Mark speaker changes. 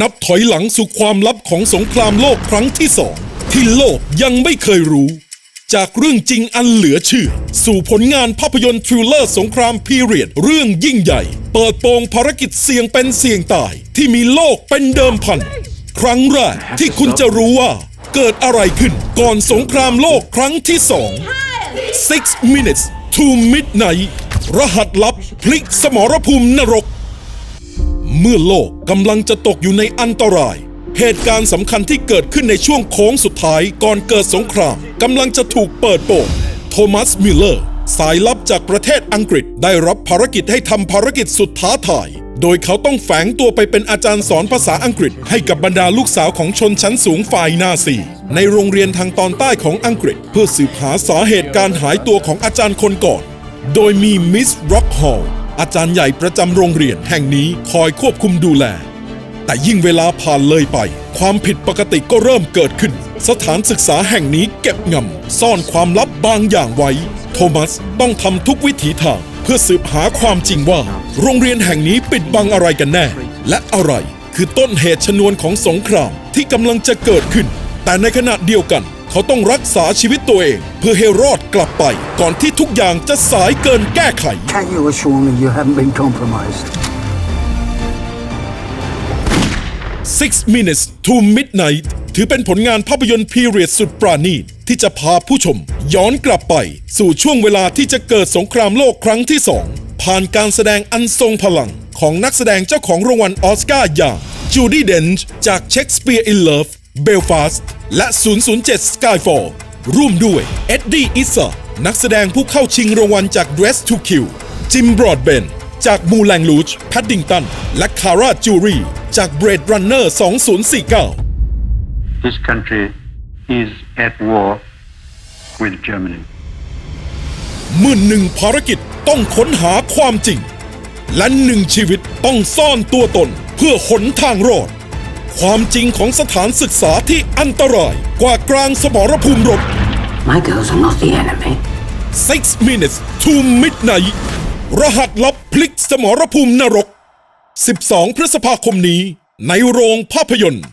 Speaker 1: นับถอยหลังสู่ความลับของสงครามโลกครั้งที่สองที่โลกยังไม่เคยรู้ จากเรื่องจริงอันเหลือเชื่อ สู่ผลงานภาพยนตร์ทริลเลอร์สงครามพีเรียด เรื่องยิ่งใหญ่ เปิดโปงภารกิจเสี่ยงเป็นเสี่ยงตาย ที่มีโลกเป็นเดิมพัน ครั้งแรกที่คุณจะรู้ว่า เกิดอะไรขึ้นก่อนสงครามโลกครั้งที่สอง Six minutes to midnight รหัสลับพลิกสมรภูมินรก เมื่อโลกกำลังจะตกอยู่ในอันตราย เหตุการณ์สำคัญที่เกิดขึ้นในช่วงโค้งสุดท้ายก่อนเกิดสงครามกำลังจะถูกเปิดโปงโทมัสมิลเลอร์ สายลับจากประเทศอังกฤษได้รับภารกิจให้ทำภารกิจสุดท้าทาย โดยเขาต้องแฝงตัวไปเป็นอาจารย์สอนภาษาอังกฤษให้กับบรรดาลูกสาวของชนชั้นสูงฝ่ายนาซีในโรงเรียนทางตอนใต้ของอังกฤษ เพื่อสืบหาสาเหตุการหายตัวของอาจารย์คนก่อน โดยมีมิสร็อกฮอล อาจารย์ใหญ่ประจำโรงเรียนแห่งนี้คอยควบคุมดูแล แต่ยิ่งเวลาผ่านเลยไป ความผิดปกติก็เริ่มเกิดขึ้น สถานศึกษาแห่งนี้เก็บงำซ่อนความลับบางอย่างไว้ โทมัสต้องทำทุกวิถีทางเพื่อสืบหาความจริงว่า โรงเรียนแห่งนี้ปิดบังอะไรกันแน่ และอะไรคือต้นเหตุชนวนของสงครามที่กำลังจะเกิดขึ้น แต่ในขณะเดียวกัน เขาต้องรักษาชีวิตตัวเอง เพื่อให้รอดกลับไป ก่อนที่ทุกอย่างจะสายเกินแก้ไข
Speaker 2: Can you assure me you haven't been compromised?
Speaker 1: Six Minutes to Midnight ถือเป็นผลงานภาพยนตร์พีเรียดสุดปราณีตที่จะพาผู้ชม ย้อนกลับไป สู่ช่วงเวลาที่จะเกิดสงครามโลกครั้งที่สองผ่านการแสดงอันทรงพลัง ของนักแสดงเจ้าของรางวัลออสการ์อย่างจูดี้เดนจ์จาก Shakespeare in Love Belfast และ 007 Skyfall ร่วมด้วยเอ็ดดี้อิสซานักแสดงผู้เข้าชิงรางวัลจาก Dress to Kill จิมบรอดเบนจากมูแลงลูชแพดดิงตัน และคาร่าจูรีจาก Blade Runner 2049
Speaker 3: This country is at war with Germany.
Speaker 1: เมื่อหนึ่งภารกิจต้องค้นหาความจริง และหนึ่งชีวิตต้องซ่อนตัวตนเพื่อหนทางรอด ความจริงของสถานศึกษาที่อันตรายกว่ากลางสมรภูมิรบ
Speaker 2: My girls are not the enemy.
Speaker 1: Six minutes to midnight รหัสลับพลิกสมรภูมินรก 12 พฤษภาคมนี้ในโรงภาพยนตร์